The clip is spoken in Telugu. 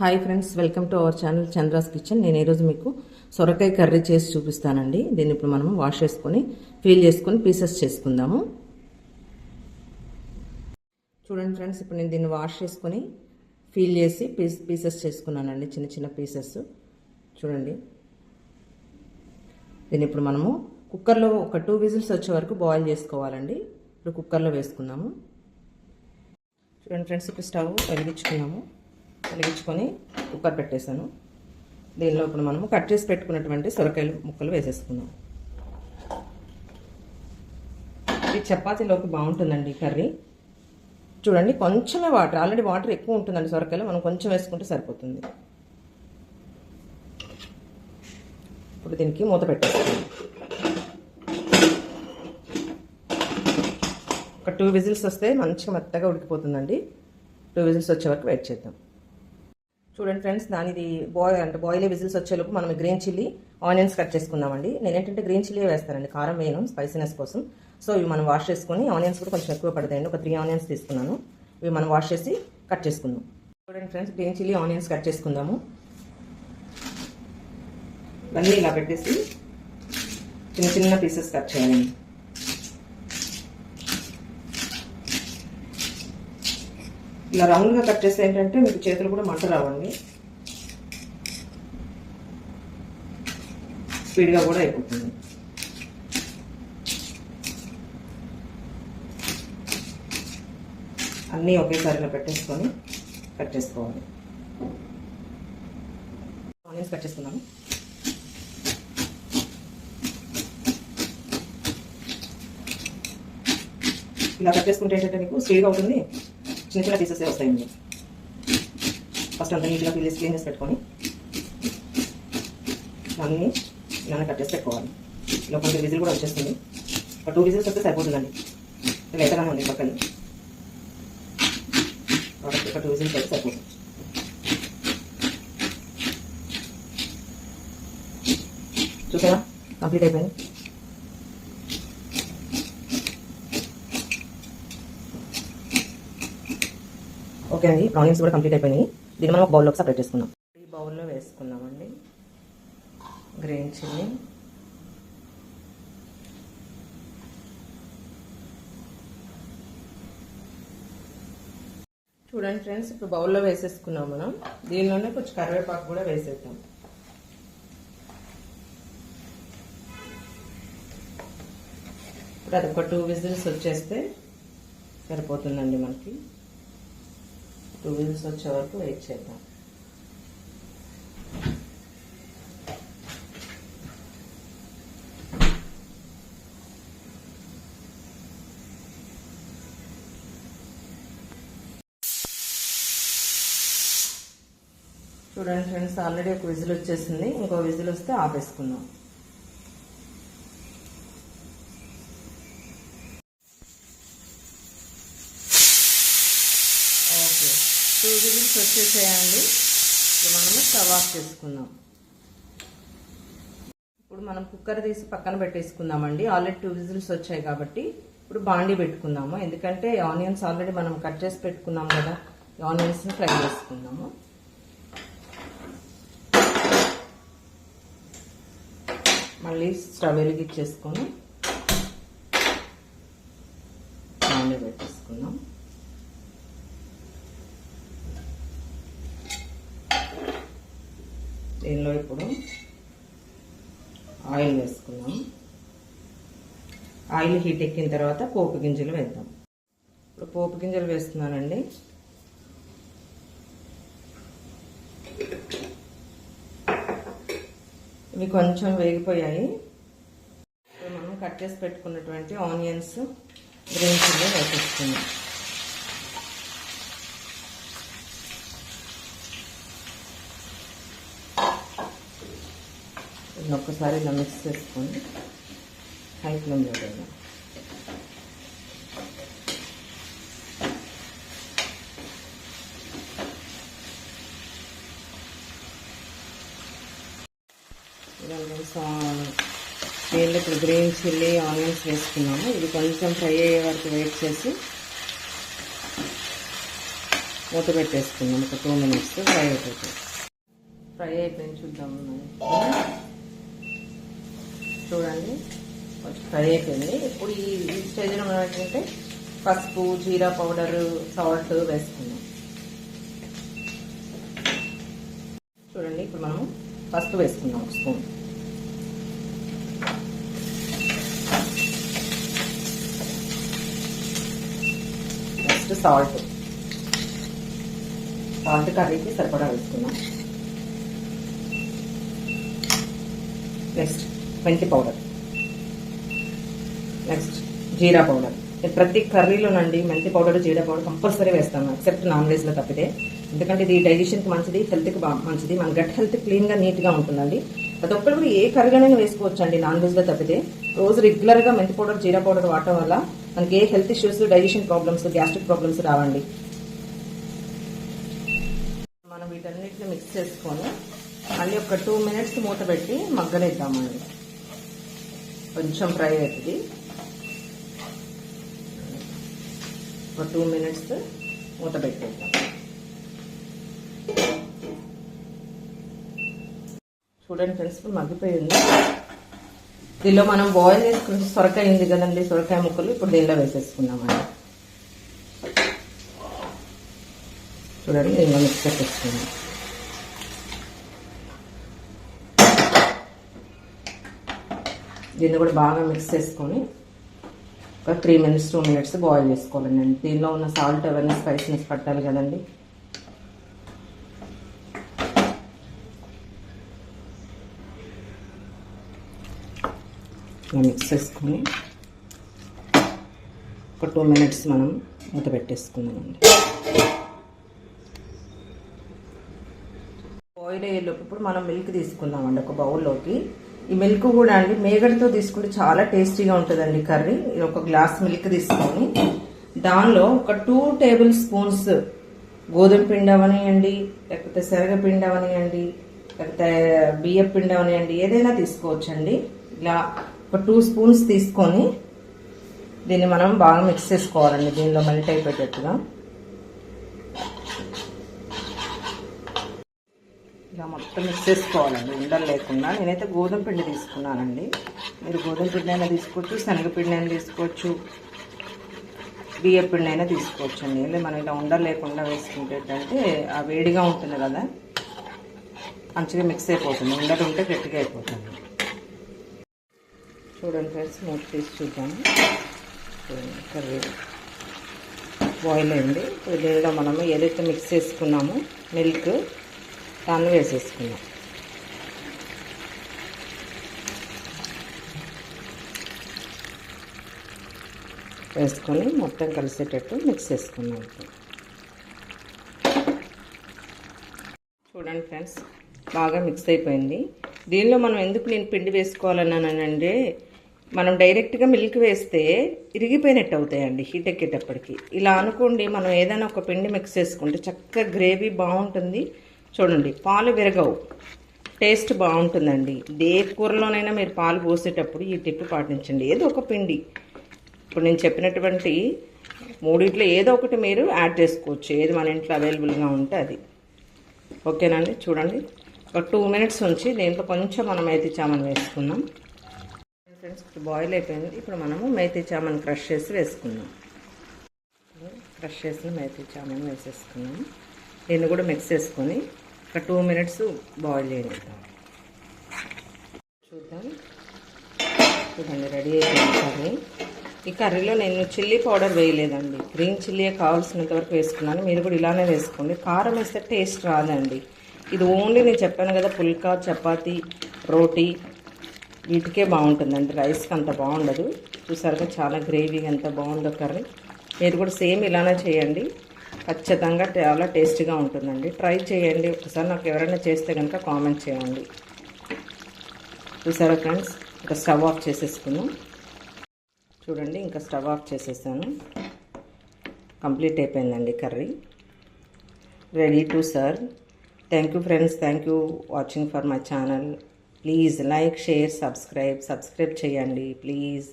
Hi friends welcome to our channel Chandra's kitchen. నేను ఈరోజు మీకు సొరకాయ కర్రీ చేసి చూపిస్తానండి. దీన్ని ఇప్పుడు మనం వాష్ చేసుకొని ఫీల్ చేసుకొని పీసెస్ చేసుకుందాము. చూడండి ఫ్రెండ్స్ ఇప్పుడు నేను దీన్ని వాష్ చేసుకొని ఫీల్ చేసి పీస్ పీసెస్ చేసుకున్నానండి చిన్న చిన్న పీసెస్. చూడండి. దీన్ని ఇప్పుడు మనము కుక్కర్లో ఒక టూ విజిల్స్ వచ్చే వరకు బాయిల్ చేసుకోవాలండి. ఇప్పుడు కుక్కర్లో వేసుకుందాము. చూడండి ఫ్రెండ్స్ ఇప్పుడు స్టవ్ వెలిగించుకున్నాము. వెలిగించుకొని కుక్కర్ పెట్టేశాను. దీనిలో ఇప్పుడు మనము కట్ చేసి పెట్టుకున్నటువంటి సొరకాయలు ముక్కలు వేసేసుకుందాం ఇది చపాతీలోకి బాగుంటుందండి కర్రీ. చూడండి కొంచెమే వాటర్ ఆల్రెడీ వాటర్ ఎక్కువ ఉంటుందండి సొరకాయలు మనం కొంచెం వేసుకుంటే సరిపోతుంది. ఇప్పుడు దీనికి మూత పెట్టేస్తాం ఒక టూ విజిల్స్ వస్తే మంచిగా మెత్తగా ఉడికిపోతుందండి. టూ విజిల్స్ వచ్చే వరకు వెయిట్ చేద్దాం. చూడండి ఫ్రెండ్స్ దానిది బాయ్ అంటే బాయిలే విజిల్స్ వచ్చేలోపు మనం గ్రీన్ చిల్లీ ఆనియన్స్ కట్ చేసుకుందామండి నేను ఏంటంటే గ్రీన్ చిల్లీ వేస్తానండి కారం వేయను స్పైసీనెస్ కోసం. సో ఇవి మనం వాష్ చేసుకుని ఆనియన్స్ కూడా కొంచెం ఎక్కువ పడతాయండి. ఒక త్రీ ఆనియన్స్ తీసుకున్నాను. ఇవి మనం వాష్ చేసి కట్ చేసుకుందాం. చూడండి friends green chilli onions cut చేసుకుందాము. ఇవన్నీ ఇలా పెట్టేసి చిన్న చిన్న పీసెస్ కట్ చేయాలండి. ఇలా రౌండ్గా కట్ చేస్తే ఏంటంటే మీకు చేతులు కూడా మంట రావండి. స్పీడ్గా కూడా అయిపోతుంది. అన్నీ ఒకేసారిలో పెట్టేసుకొని కట్ చేసుకోవాలి. ఆనియన్స్ కట్ చేసుకున్నాము ఇలా కట్ చేసుకుంటే ఏంటంటే మీకు స్పీడ్గా అవుతుంది చిన్న చిన్న పీసెస్ వస్తాయండి ఫస్ట్ అంతా నీట్గా పీలేసి క్లీన్ చేసి పెట్టుకొని అన్నీ ఇలా కట్ చేసి పెట్టుకోవాలి. ఇలా కొంచెం విజిల్ కూడా వచ్చేస్తుంది. ఒక టూ విజిల్స్ వస్తే సరిపోతుందండి. లేతగానే ఉంది పక్కన కాబట్టి ఒక టూ విజిల్స్ అయితే సరిపోతుంది. చూసారా? కంప్లీట్ అయిపోయింది. ఓకే అండి. ఆనియన్స్ కూడా కంప్లీట్ అయిపోయినాయి. దీన్ని మనం ఒక బౌల్లోకి సపరేట్ చేసుకుందాం. ఈ బౌల్లో వేసుకుందామండి. Green chilli. చూడండి ఫ్రెండ్స్ ఇప్పుడు బౌల్లో వేసేసుకున్నాం మనం. దీనిలోనే కొంచెం కరివేపాకు కూడా వేసేద్దాం. ఇప్పుడు అది ఒక టూ విజిల్స్ వచ్చేస్తే సరిపోతుందండి మనకి. టూ విజిల్స్ వచ్చే వరకు వెయిట్ చేద్దాం. చూడండి ఫ్రెండ్స్ ఆల్రెడీ ఒక విజిల్ వచ్చేసింది. ఇంకో విజిల్ వస్తే ఆపేసుకుందాం ఓకే టూ విజిల్స్ వచ్చేసేయండి ఇప్పుడు మనము స్టవ్ ఆఫ్ చేసుకుందాం. ఇప్పుడు మనం కుక్కర్ తీసి పక్కన పెట్టేసుకుందామండి. ఆల్రెడీ టూ విజిల్స్ వచ్చాయి కాబట్టి ఇప్పుడు బాండీ పెట్టుకుందాము. ఎందుకంటే ఆనియన్స్ ఆల్రెడీ మనం కట్ చేసి పెట్టుకున్నాం కదా. ఆనియన్స్ని ఫ్రై చేసుకుందాము. మళ్ళీ స్టవ్ వెలిగించేసుకొని బాండీ పెట్టేసుకుందాం దీనిలో ఇప్పుడు ఆయిల్ వేసుకున్నాం ఆయిల్ హీట్ ఎక్కిన తర్వాత పోపు గింజలు వేద్దాం. ఇప్పుడు పోపు గింజలు వేస్తున్నానండి. ఇవి కొంచెం వేగిపోయాయి. ఇప్పుడు మనం కట్ చేసి పెట్టుకున్నటువంటి ఆనియన్స్ గ్రీన్ చిల్లీ వేసేస్తున్నాం వీటిని ఒక్కసారి ఇలా మిక్స్ చేసుకోండి. హై ఫ్లేమ్లో వేద్దాం దీనిలో ఇప్పుడు గ్రీన్ చిల్లీ ఆనియన్స్ వేసుకున్నాము ఇది కొంచెం ఫ్రై అయ్యే వరకు వెయిట్ చేసి మూత పెట్టేసుకుందాం. ఒక టూ మినిట్స్ ఫ్రై అయిపోతుంది. ఫ్రై అయిపోయింది చూద్దాం చూడండి. కొంచెం ఫ్రై అయిపోయింది. ఇప్పుడు ఈ స్టేజ్లో మనం ఏంటంటే పసుపు జీరా పౌడర్ సాల్ట్ వేసుకుందాం. చూడండి ఇప్పుడు మనం పసుపు వేసుకుందాం స్పూన్. నెక్స్ట్ సాల్ట్ సాల్ట్ కర్రీకి సరిపడా వేసుకున్నాం నెక్స్ట్ మెంతి పౌడర్. నెక్స్ట్ జీరా పౌడర్. నేను ప్రతి కర్రీలోనండి మెంతి పౌడర్ జీరా పౌడర్ కంపల్సరీ వేస్తాను. ఎక్సెప్ట్ నాన్ వెజ్లో తప్పితే. ఎందుకంటే ఇది డైజెషన్కి మంచిది హెల్త్కి బాగా మంచిది. మన గట్ హెల్త్ క్లీన్గా నీట్గా ఉంటుందండి. ప్రతి ఒక్కరు కూడా ఏ కర్రీలోనైనా వేసుకోవచ్చు అండి నాన్ వెజ్లో తప్పితే. రోజు రెగ్యులర్గా మెంతి పౌడర్ జీరా పౌడర్ వాడటం వల్ల మనకి ఏ health issues digestion problems gastric problems రావండి. మనం వీటన్నిటిని మిక్స్ చేసుకొని మళ్ళీ ఒక టూ మినిట్స్ మూత పెట్టి మగ్గనిద్దామండి. కొంచెం ఫ్రై అవుతుంది. ఒక టూ మినిట్స్ మూత పెట్టేద్దాం. చూడండి ఫ్రెండ్స్ ఇప్పుడు మగ్గిపోయింది. దీనిలో మనం బాయిల్ చేసుకుని సొరకాయ ఉంది కదండి సొరకాయ ముక్కలు ఇప్పుడు దీనిలో వేసేసుకున్నామండి చూడండి దీనిలో మిక్స్ చేసేసుకున్నాం దీన్ని కూడా బాగా మిక్స్ చేసుకొని ఒక three minutes two minutes boil చేసుకోవాలండి దీనిలో ఉన్న సాల్ట్ అవన్నీ స్పైసీనెస్ పట్టాలి కదండి. మిక్స్ చేసుకొని ఒక టూ మినిట్స్ మనం మూత పెట్టేసుకుందామండి. బాయిల్ అయ్యేలోపు ఇప్పుడు మనం మిల్క్ తీసుకుందామండి ఒక బౌల్లోకి ఈ మిల్క్ కూడా అండి మేగడతో తీసుకుంటే చాలా టేస్టీగా ఉంటుందండి కర్రీ. ఇది ఒక గ్లాస్ మిల్క్ తీసుకొని దానిలో ఒక టూ టేబుల్ స్పూన్స్ గోధుమ పిండి అవనియండి లేకపోతే శనగపిండి అవనియండి లేకపోతే బియ్య పిండి అవనియండి ఏదైనా తీసుకోవచ్చండి. ఇలా ఒక టూ స్పూన్స్ తీసుకొని దీన్ని మనం బాగా మిక్స్ చేసుకోవాలండి దీనిలో మెల్ట్ అయిపోయేటట్టుగా. ఇలా మొత్తం మిక్స్ చేసుకోవాలండి ఉండలు లేకుండా. నేనైతే గోధుమ పిండి తీసుకున్నానండి. మీరు గోధుమ పిండి అయినా తీసుకోవచ్చు శనగపిండి అయినా తీసుకోవచ్చు బియ్య పిండి అయినా తీసుకోవచ్చు అండి. మనం ఇలా ఉండలు లేకుండా వేసుకుంటే ఏంటంటే ఆ వేడిగా ఉంటుంది కదా. మంచిగా మిక్స్ అయిపోతుంది. ఉండలు ఉంటే గట్టిగా అయిపోతుంది. చూడండి ఫ్రెండ్స్ మూత తీసి చూద్దాము. చూడండి కర్రీ బాయిల్ అయింది. ఇప్పుడు దీనిలో మనము ఏదైతే మిక్స్ చేసుకున్నామో మిల్క్ దాన్ని వేసేసుకున్నాం వేసుకొని మొత్తం కలిసేటట్టు మిక్స్ చేసుకున్నాం. చూడండి ఫ్రెండ్స్ బాగా మిక్స్ అయిపోయింది. దీనిలో మనం ఎందుకు నేను పిండి వేసుకోవాలన్నానంటే మనం డైరెక్ట్గా మిల్క్ వేస్తే ఇరిగిపోయినట్టు అవుతాయండి హీట్ ఎక్కేటప్పటికి. ఇలా అనుకోండి మనం ఏదైనా ఒక పిండి మిక్స్ చేసుకుంటే చక్కగా గ్రేవీ బాగుంటుంది. చూడండి పాలు విరగవు. టేస్ట్ బాగుంటుందండి. ఏ కూరలోనైనా మీరు పాలు పోసేటప్పుడు ఈ టిప్ పాటించండి. ఏదో ఒక పిండి. ఇప్పుడు నేను చెప్పినటువంటి మూడిట్లో ఏదో ఒకటి మీరు యాడ్ చేసుకోవచ్చు. ఏది మన ఇంట్లో అవైలబుల్గా ఉంటే అది. ఓకేనండి? చూడండి. ఒక టూ మినిట్స్ ఉంచి దీంట్లో కొంచెం మనం మేతి చామన్ వేసుకుందాం. ఫ్రెండ్స్ ఇప్పుడు బాయిల్ అయిపోయింది. ఇప్పుడు మనము మేతి చామన్ క్రష్ చేసి వేసుకుందాం. క్రష్ చేసిన మేతి చామన్ వేసేసుకున్నాం దీన్ని కూడా మిక్స్ చేసుకొని ఒక టూ మినిట్స్ బాయిల్ చేయనిద్దాం చూద్దాం. చూడండి రెడీ అయిపోయింది కర్రీ. ఈ కర్రీలో నేను చిల్లీ పౌడర్ వేయలేదండి. గ్రీన్ చిల్లీ కావాల్సినంత వరకు వేసుకున్నాను. మీరు కూడా ఇలానే వేసుకోండి. కారం వేస్తే టేస్ట్ రాదండి. ఇది ఓన్లీ నేను చెప్పాను కదా పుల్కా చపాతి రోటీ వీటికే బాగుంటుందండి. రైస్కి అంత బాగుండదు. చూసారుగా చాలా గ్రేవీ ఎంత బాగుందో కర్రీ. మీరు కూడా సేమ్ ఇలానే చేయండి. ఖచ్చితంగా చాలా టేస్టీగా ఉంటుందండి. ట్రై చేయండి. ఒకసారి నాకు ఎవరైనా చేస్తే కనుక కామెంట్ చేయండి. చూసారా ఫ్రెండ్స్? ఇంకా స్టవ్ ఆఫ్ చేసేసుకున్నాం. చూడండి ఇంకా స్టవ్ ఆఫ్ చేసేసాను. కంప్లీట్ అయిపోయిందండి curry. Ready to serve thank you friends thank you watching for my channel please like share subscribe subscribe చేయండి ప్లీజ్